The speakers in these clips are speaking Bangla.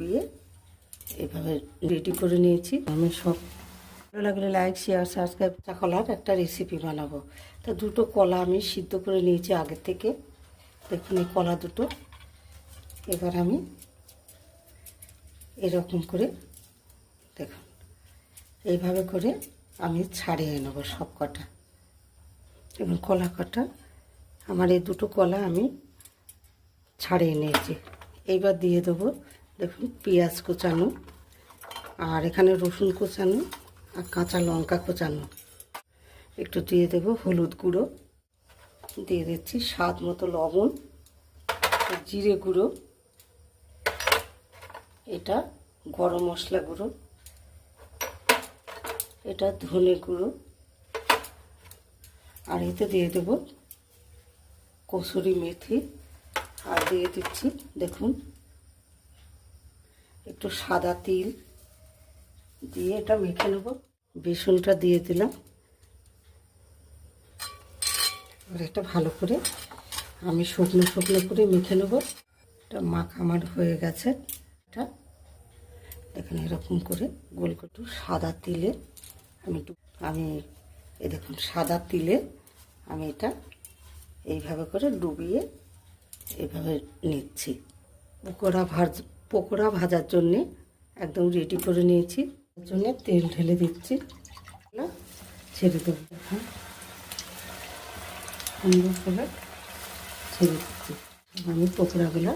ডুবিয়ে এভাবে রেডি করে নিয়েছি। আমি সব ভালো লাগলে লাইক শেয়ার সাবস্ক্রাইব কলার একটা রেসিপি বানাবো। তা দুটো কলা আমি সিদ্ধ করে নিয়েছি আগের থেকে। দেখুন এই কলা দুটো। এবার আমি এরকম করে দেখুন, এইভাবে করে আমি ছাড়িয়ে নেব সব কটা এবং কলা কটা, আমার এই দুটো কলা আমি ছাড়িয়ে নিয়েছি। এইবার দিয়ে দেবো দেখুন, পেঁয়াজ কোচানো, আর এখানে রসুন কোচানো আর কাঁচা লঙ্কা কোচানো। একটু দিয়ে দেব হলুদ গুঁড়ো। দিয়ে দিচ্ছি স্বাদ মতো লবণ জিরে গুঁড়ো। এটা গরম মশলা গুঁড়ো। এটা ধনে গুঁড়ো। আর এতে দিয়ে দেব কসুরি মেথি। আর দিয়ে দিচ্ছি, দেখুন একটু সাদা তিল দিয়ে এটা মেখে নেব। বেসনটা দিয়ে দিলাম। এবার এটা ভালো করে আমি শুকনো শুকনো করে মেখে নেব। এটা মাখা আমার হয়ে গেছে। এটা দেখুন এরকম করে গোল একটু সাদা তিলে আমি একটু আমি এই দেখুন সাদা তিলে আমি এটা এইভাবে করে ডুবিয়ে এইভাবে নিচ্ছি। পকোড়া ভাজ পকোড়া ভাজার জন্যে একদম রেডি করে নিয়েছি। এর জন্য তেল ঢেলে দিচ্ছি। ছেড়ে দেবো। এখন সুন্দর করে ছেড়ে দিচ্ছি। আমি পকোড়াগুলো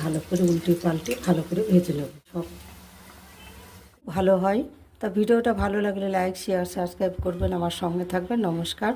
ভালো করে উল্টে পাল্টে ভালো করে ভেজে নেব। সব ভালো হয়। তা ভিডিওটা ভালো লাগলে লাইক শেয়ার সাবস্ক্রাইব করবেন। আমার সঙ্গে থাকবেন। নমস্কার।